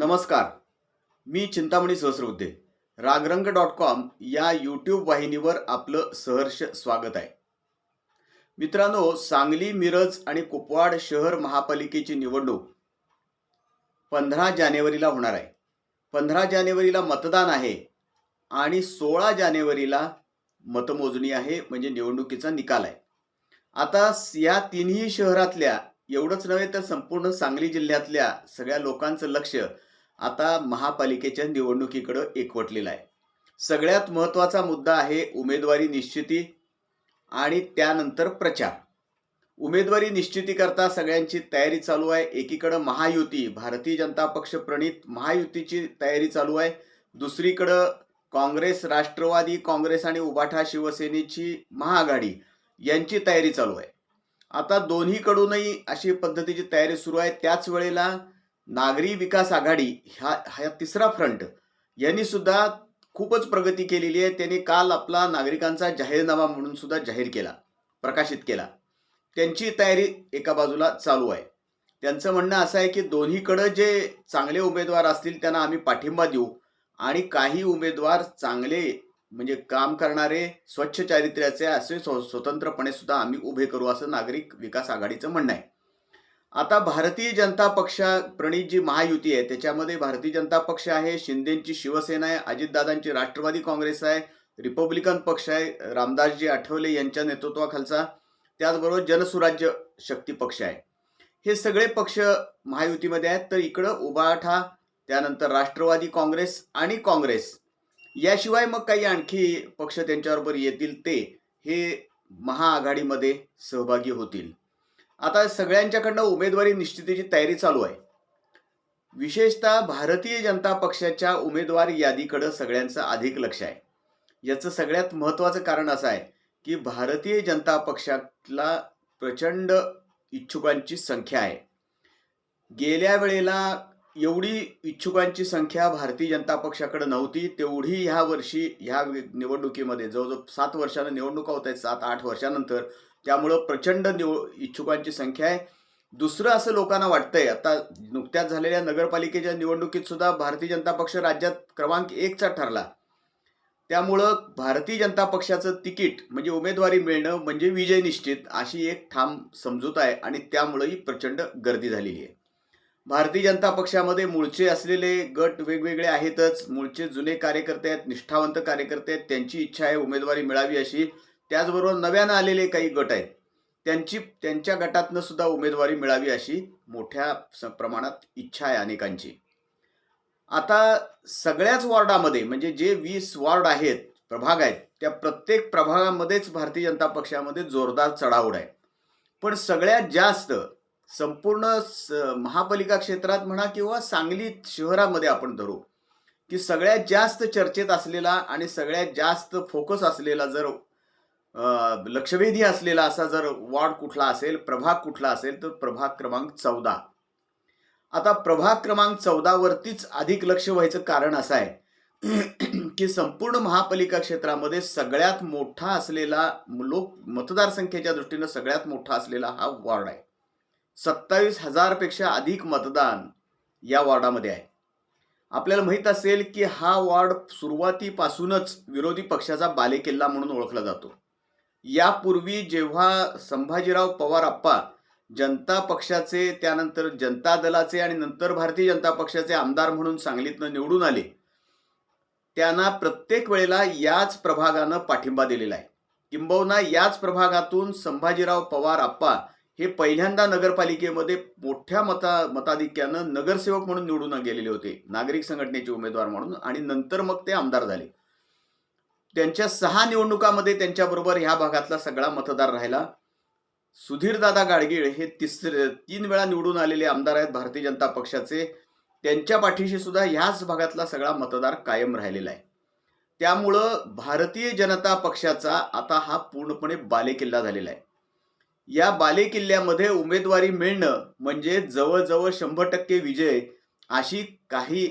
नमस्कार. मी Chintamani Sahasrabuddhe. Ragrang dot com या यूट्यूब वाहिनीवर आपलं सहर्ष स्वागत आहे. मित्रांनो सांगली मिरज आणि कुपवाड शहर महापालिकेची निवडणूक पंधरा जानेवारीला होणार आहे. पंधरा जानेवारीला मतदान आहे आणि सोळा जानेवारीला मतमोजणी आहे म्हणजे निवडणुकीचा निकाल आहे. आता या तिन्ही शहरातल्या एवढंच नव्हे तर संपूर्ण सांगली जिल्ह्यातल्या सगळ्या लोकांचं लक्ष आता महापालिकेच्या निवडणुकीकडं एकवटलेलं आहे. सगळ्यात महत्त्वाचा मुद्दा आहे उमेदवारी निश्चिती आणि त्यानंतर प्रचार. उमेदवारी निश्चितीकरता सगळ्यांची तयारी चालू आहे. एकीकडं महायुती भारतीय जनता पक्ष प्रणित महायुतीची तयारी चालू आहे. दुसरीकडं काँग्रेस राष्ट्रवादी काँग्रेस आणि उबाठा शिवसेनेची महाआघाडी यांची तयारी चालू आहे. आता दोन्हीकडूनही अशी पद्धतीची तयारी सुरू आहे. त्याच वेळेला नागरी विकास आघाडी ह्या हा तिसरा फ्रंट यांनी सुद्धा खूपच प्रगती केलेली आहे. त्यांनी काल आपला नागरिकांचा जाहीरनामा म्हणून सुद्धा जाहीर केला प्रकाशित केला. त्यांची तयारी एका बाजूला चालू आहे. त्यांचं म्हणणं असं आहे की दोन्हीकडं जे चांगले उमेदवार असतील त्यांना आम्ही पाठिंबा देऊ आणि काही उमेदवार चांगले म्हणजे काम करणारे स्वच्छ चारित्र्याचे असे स्व- स्वतंत्रपणे सुद्धा आम्ही उभे करू असं नागरिक विकास आघाडीचं म्हणणं आहे. आता भारतीय जनता पक्ष प्रणित जी महायुती आहे. त्याच्यामध्ये भारतीय जनता पक्ष आहे शिंदेची शिवसेना आहे अजितदादांची राष्ट्रवादी काँग्रेस आहे रिपब्लिकन पक्ष आहे रामदासजी आठवले यांच्या नेतृत्वाखालचा त्याचबरोबर जनसुराज्य शक्ती पक्ष आहे. हे सगळे पक्ष महायुतीमध्ये आहेत. तर इकडं उबाठा त्यानंतर राष्ट्रवादी काँग्रेस आणि काँग्रेस. याशिवाय मग काही आणखी पक्ष त्यांच्याबरोबर येतील ते हे महाआघाडीमध्ये सहभागी होतील. आता सगळ्यांच्याकडनं उमेदवारी निश्चितीची तयारी चालू आहे. विशेषतः भारतीय जनता पक्षाच्या उमेदवार यादीकडं सगळ्यांचं अधिक लक्ष आहे. याचं सगळ्यात महत्त्वाचं कारण असं आहे की भारतीय जनता पक्षातला प्रचंड इच्छुकांची संख्या आहे. गेल्या वेळेला एवढी इच्छुकांची संख्या भारतीय जनता पक्षाकडे नव्हती तेवढी ह्या वर्षी ह्या निवडणुकीमध्ये जवळजवळ सात वर्षानं निवडणुका होत आहेत सात आठ वर्षानंतर त्यामुळं प्रचंड निव इच्छुकांची संख्या आहे. दुसरं असं लोकांना वाटतंय आता नुकत्याच झालेल्या नगरपालिकेच्या निवडणुकीत सुद्धा भारतीय जनता पक्ष राज्यात क्रमांक एकचा ठरला. त्यामुळं भारतीय जनता पक्षाचं तिकीट म्हणजे उमेदवारी मिळणं म्हणजे विजय निश्चित अशी एक ठाम समजूत आहे आणि त्यामुळंही प्रचंड गर्दी झालेली आहे. भारतीय जनता पक्षामध्ये मूळचे असलेले गट वेगवेगळे आहेतच. मूळचे जुने कार्यकर्ते आहेत निष्ठावंत कार्यकर्ते आहेत त्यांची इच्छा आहे उमेदवारी मिळावी अशी. त्याचबरोबर नव्यानं आलेले काही गट आहेत त्यांची त्यांच्या गटातनं सुद्धा उमेदवारी मिळावी अशी मोठ्या स- प्रमाणात इच्छा आहे अनेकांची. आता सगळ्याच वॉर्डामध्ये म्हणजे जे वीस वॉर्ड आहेत प्रभाग आहेत त्या प्रत्येक प्रभागामध्येच भारतीय जनता पक्षामध्ये जोरदार चढाओढ आहे. पण सगळ्यात जास्त संपूर्ण स- महापालिका क्षेत्रात म्हणा किंवा सांगली शहरामध्ये आपण धरू की सगळ्यात जास्त चर्चेत असलेला आणि सगळ्यात जास्त फोकस असलेला जर लक्षवेधी असलेला असा जर वॉर्ड कुठला असेल प्रभाग कुठला असेल तर प्रभाग क्रमांक चौदा. आता प्रभाग क्रमांक चौदावरतीच अधिक लक्ष व्हायचं कारण असं आहे की संपूर्ण महापालिका क्षेत्रामध्ये सगळ्यात मोठा असलेला लोक मतदारसंख्येच्या दृष्टीनं सगळ्यात मोठा असलेला हा वॉर्ड आहे. सत्तावीस हजारपेक्षा अधिक मतदान या वॉर्डामध्ये आहे. आपल्याला माहीत असेल की हा वॉर्ड सुरुवातीपासूनच विरोधी पक्षाचा बालेकिल्ला म्हणून ओळखला जातो. यापूर्वी जेव्हा संभाजीराव पवार आप्पा जनता पक्षाचे त्यानंतर जनता दलाचे आणि नंतर भारतीय जनता पक्षाचे आमदार म्हणून सांगलीतनं निवडून आले त्यांना प्रत्येक वेळेला याच प्रभागानं पाठिंबा दिलेला आहे. किंबहुना याच प्रभागातून संभाजीराव पवार आप्पा हे पहिल्यांदा नगरपालिकेमध्ये मोठ्या मता मताधिक्यानं नगरसेवक म्हणून निवडून गेलेले होते. नागरिक संघटनेचे उमेदवार म्हणून आणि नंतर मग ते आमदार झाले. त्यांच्या सहा निवडणुकामध्ये त्यांच्याबरोबर ह्या भागातला सगळा मतदार राहिला. सुधीरदादा गाडगीळ हे तिसरे तीन वेळा निवडून आलेले आमदार आहेत भारतीय जनता पक्षाचे. त्यांच्या पाठीशी सुद्धा ह्याच भागातला सगळा मतदार कायम राहिलेला आहे. त्यामुळं भारतीय जनता पक्षाचा आता हा पूर्णपणे बालेकिल्ला झालेला आहे. या बालेकिल्ल्यामध्ये उमेदवारी मिळणं म्हणजे जवळजवळ शंभर टक्के विजय अशी काही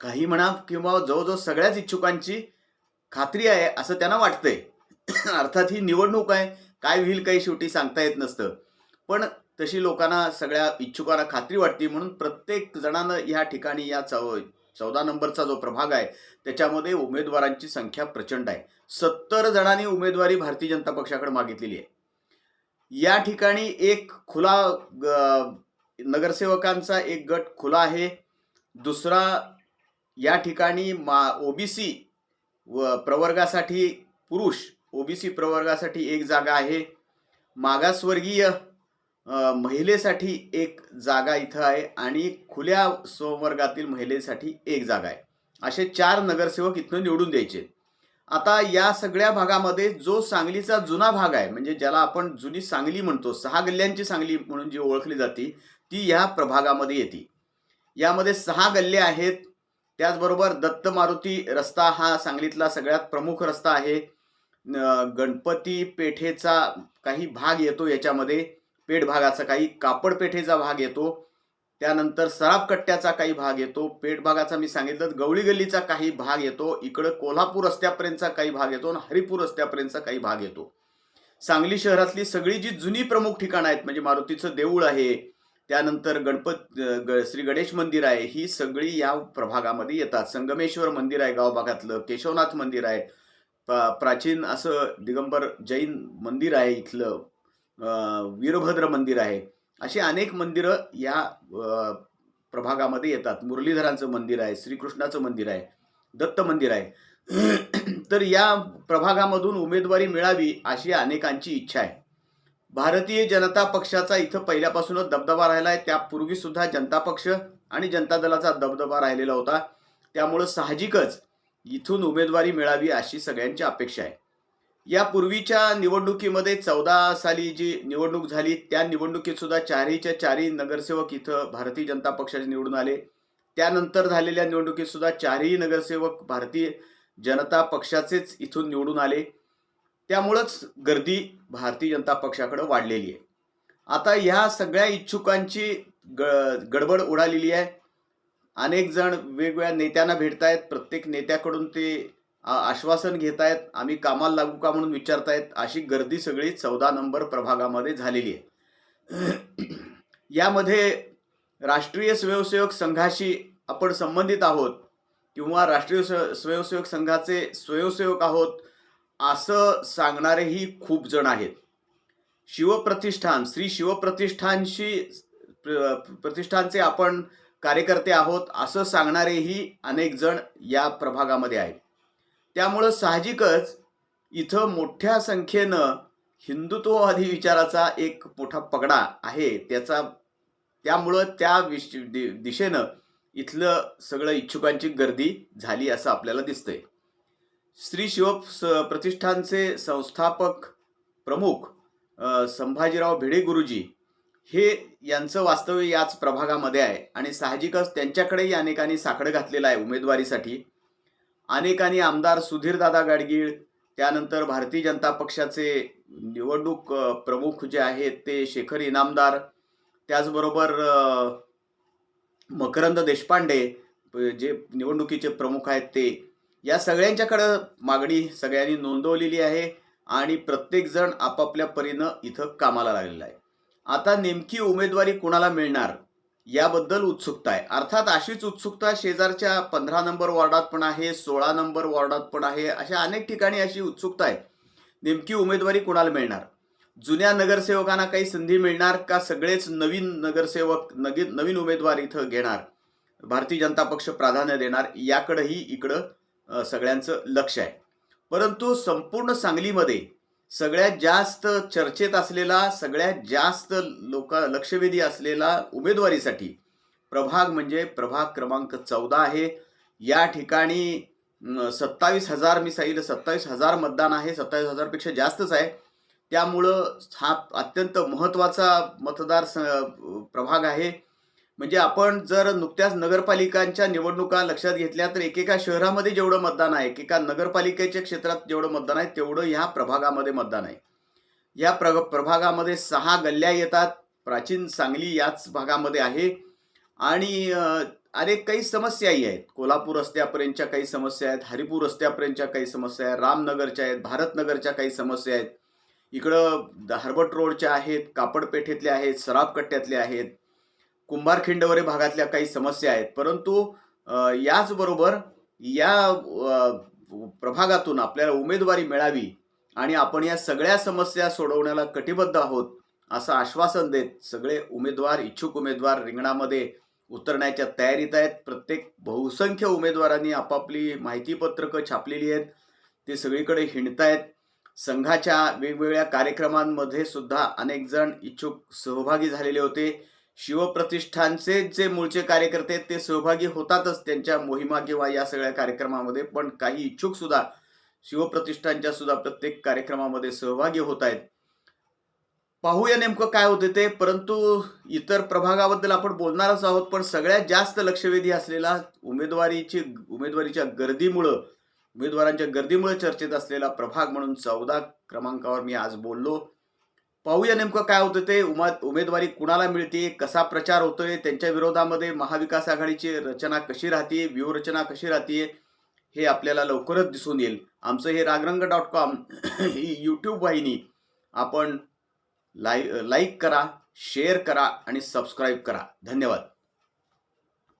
काही म्हणा किंवा जवळजवळ सगळ्याच इच्छुकांची खात्री आहे असं त्यांना वाटतंय. अर्थात ही निवडणूक आहे काय होईल काही शेवटी सांगता येत नसतं. पण तशी लोकांना सगळ्या इच्छुकांना खात्री वाटते म्हणून प्रत्येक जणांना ह्या ठिकाणी या चौ चौदा नंबरचा जो प्रभाग आहे त्याच्यामध्ये उमेदवारांची संख्या प्रचंड आहे. सत्तर जणांनी उमेदवारी भारतीय जनता पक्षाकडे मागितलेली आहे. या ठिकाणी एक खुला ग- नगरसेवकांचा एक गट खुला आहे. दुसरा या ठिकाणी मा ओबीसी व प्रवर्गासाठी पुरुष ओबीसी प्रवर्गासाठी एक जागा आहे. मागासवर्गीय महिलेसाठी एक जागा इथं आहे आणि खुल्या संवर्गातील महिलेसाठी एक जागा आहे. असे चार नगरसेवक इथनं निवडून द्यायचे. आता या सगळ्या भागामध्ये जो सांगलीचा जुना भाग आहे म्हणजे ज्याला आपण जुनी सांगली म्हणतो सहा गल्ल्यांची सांगली म्हणून जी ओळखली जाते ती या प्रभागामध्ये येते. यामध्ये सहा गल्ले आहेत त्याचबरोबर दत्त मारुती रस्ता हा सांगलीतला सगळ्यात प्रमुख रस्ता आहे. गणपती पेठेचा काही भाग येतो याच्यामध्ये. पेठ भागाचा काही कापड पेठेचा भाग येतो. त्यानंतर सराफ कट्ट्याचा काही भाग येतो. पेठ भागाचा मी सांगितलं गवळी गल्लीचा काही भाग येतो. इकडं कोल्हापूर रस्त्यापर्यंतचा काही भाग येतो आणि हरिपूर रस्त्यापर्यंतचा काही भाग येतो. सांगली शहरातली सगळी जी जुनी प्रमुख ठिकाणं आहेत म्हणजे मारुतीचं देऊळ आहे त्यानंतर गणपत ग- श्री गणेश मंदिर आहे. ही सगळी या प्रभागामध्ये येतात. संगमेश्वर मंदिर आहे गाव भागातलं. केशवनाथ मंदिर आहे. प्राचीन असं दिगंबर जैन मंदिर आहे इथलं. वीरभद्र मंदिर आहे. अशी अनेक मंदिरं या प्रभागामध्ये येतात. मुरलीधरांचं मंदिर आहे श्रीकृष्णाचं मंदिर आहे दत्त मंदिर आहे. तर या प्रभागामधून उमेदवारी मिळावी अशी अनेकांची इच्छा आहे. भारतीय जनता पक्षाचा इथं पहिल्यापासूनच दबदबा राहिला आहे त्यापूर्वी सुद्धा जनता पक्ष आणि जनता दलाचा दबदबा राहिलेला होता. त्यामुळं साहजिकच इथून उमेदवारी मिळावी अशी सगळ्यांची अपेक्षा आहे. यापूर्वीच्या निवडणुकीमध्ये चौदा साली जी निवडणूक झाली त्या निवडणुकीत सुद्धा चारहीच्या चारही नगरसेवक इथं भारतीय जनता पक्षाचे निवडून आले. त्यानंतर झालेल्या निवडणुकीत सुद्धा चारही नगरसेवक भारतीय जनता पक्षाचेच इथून निवडून आले. त्यामुळंच गर्दी भारतीय जनता पक्षाकडे वाढलेली आहे. आता ह्या सगळ्या इच्छुकांची ग गडबड उडालेली आहे. अनेक जण वेगवेगळ्या नेत्यांना भेटतायत. प्रत्येक नेत्याकडून ते आश्वासन घेत आहेत आम्ही कामाला लागू का म्हणून विचारतायत? अशी गर्दी सगळी चौदा नंबर प्रभागामध्ये झालेली आहे. यामध्ये राष्ट्रीय स्वयंसेवक संघाशी आपण संबंधित आहोत किंवा राष्ट्रीय स्व- स्वयंसेवक संघाचे स्वयंसेवक आहोत. असं सांगणारेही खूप जण आहेत. शिवप्रतिष्ठान श्री शिवप्रतिष्ठानशी प्रतिष्ठानचे आपण कार्यकर्ते आहोत असं सांगणारेही अनेक जण या प्रभागामध्ये आहेत. त्यामुळं साहजिकच इथं मोठ्या संख्येनं हिंदुत्ववादी विचाराचा एक मोठा पगडा आहे त्याचा त्यामुळं त्या विश दि- दिशेनं इथलं सगळं इच्छुकांची गर्दी झाली असं आपल्याला दिसतंय. श्री शिव स- प्रतिष्ठानचे संस्थापक प्रमुख संभाजीराव भिडे गुरुजी हे यांचं वास्तव्य याच प्रभागामध्ये आहे. आणि साहजिकच त्यांच्याकडेही अनेकांनी साखड घातलेलं आहे उमेदवारीसाठी. अनेकांनी आमदार सुधीरदादा गाडगीळ त्यानंतर भारतीय जनता पक्षाचे निवडणूक प्रमुख जे आहेत ते शेखर इनामदार त्याचबरोबर मकरंद देशपांडे जे निवडणुकीचे प्रमुख आहेत ते या सगळ्यांच्याकडं मागणी सगळ्यांनी नोंदवलेली आहे आणि प्रत्येकजण आपापल्या परीनं इथं कामाला लागलेला आहे. आता नेमकी उमेदवारी कुणाला मिळणार याबद्दल उत्सुकता आहे. अर्थात अशीच उत्सुकता शेजारच्या पंधरा नंबर वॉर्डात पण आहे सोळा नंबर वॉर्डात पण आहे अशा अनेक ठिकाणी अशी उत्सुकता आहे. नेमकी उमेदवारी कुणाला मिळणार? जुन्या नगरसेवकांना काही संधी मिळणार का सगळेच नवीन नगरसेवक नवीन नवीन उमेदवार इथं घेणार? भारतीय जनता पक्ष प्राधान्य देणार याकडंही इकडं सगळ्यांचं लक्ष आहे. परंतु संपूर्ण सांगलीमध्ये सगळ्यात जास्त चर्चेत असलेला सगळ्यात जास्त लोक लक्षवेधी असलेला उमेदवारीसाठी प्रभाग म्हणजे प्रभाग क्रमांक चौदा आहे. या ठिकाणी सत्तावीस हजार मी सांगितलं सत्तावीस हजार मतदान आहे सत्तावीस हजारपेक्षा जास्तच आहे. त्यामुळं हा अत्यंत महत्त्वाचा मतदार स- प्रभाग आहे. म्हणजे आपण जर नुकत्याच नगरपालिकांच्या निवडणुका लक्षात घेतल्या तर एकेका शहरामध्ये जेवढं मतदान आहे एकेका नगरपालिकेच्या क्षेत्रात जेवढं मतदान आहे तेवढं ह्या प्रभागामध्ये मतदान आहे. या प्र प्रभागामध्ये सहा गल्ल्या येतात प्राचीन सांगली याच भागामध्ये आहे. आणि अनेक काही समस्याही आहेत. कोल्हापूर रस्त्यापर्यंतच्या काही समस्या आहेत हरिपूर रस्त्यापर्यंतच्या काही समस्या आहेत रामनगरच्या आहेत भारतनगरच्या काही समस्या आहेत. इकडं हर्बट रोडच्या आहेत कापडपेठेतल्या आहेत सराफकट्ट्यातल्या आहेत. कुंभारखिंडवरे भागातल्या काही समस्या आहेत. परंतु याचबरोबर या प्रभागातून आपल्याला उमेदवारी मिळावी आणि आपण या सगळ्या समस्या सोडवण्याला कटिबद्ध आहोत असं आश्वासन देत सगळे उमेदवार इच्छुक उमेदवार रिंगणामध्ये उतरण्याच्या तयारीत आहेत. प्रत्येक बहुसंख्य उमेदवारांनी आपापली माहितीपत्रकं छापलेली आहेत. ते सगळीकडे हिंडतायत. संघाच्या वेगवेगळ्या कार्यक्रमांमध्ये सुद्धा अनेक जण इच्छुक सहभागी झालेले होते. शिवप्रतिष्ठानचे जे मूळचे कार्यकर्ते आहेत, ते सहभागी होतातच त्यांच्या मोहिमा किंवा या सगळ्या कार्यक्रमामध्ये. पण काही इच्छुक सुद्धा शिवप्रतिष्ठानच्या सुद्धा प्रत्येक कार्यक्रमामध्ये सहभागी होत आहेत. पाहूया नेमकं काय होते ते. परंतु इतर प्रभागाबद्दल आपण बोलणारच आहोत पण सगळ्यात जास्त लक्षवेधी असलेला उमेदवारीची उमेदवारीच्या गर्दीमुळं उमेदवारांच्या गर्दीमुळे चर्चेत असलेला प्रभाग म्हणून चौदा क्रमांकावर मी आज बोललो. पाहूया नेमकं काय होतं ते. उमा उमेदवारी कुणाला मिळते कसा प्रचार होतोय त्यांच्या विरोधामध्ये महाविकास आघाडीची रचना कशी राहते व्यूहरचना कशी राहते हे आपल्याला लवकरच दिसून येईल. आमचं हे रागरंग डॉट कॉम ही यूट्यूब वाहिनी. आपण लाई लाईक करा शेअर करा आणि सबस्क्राईब करा. धन्यवाद.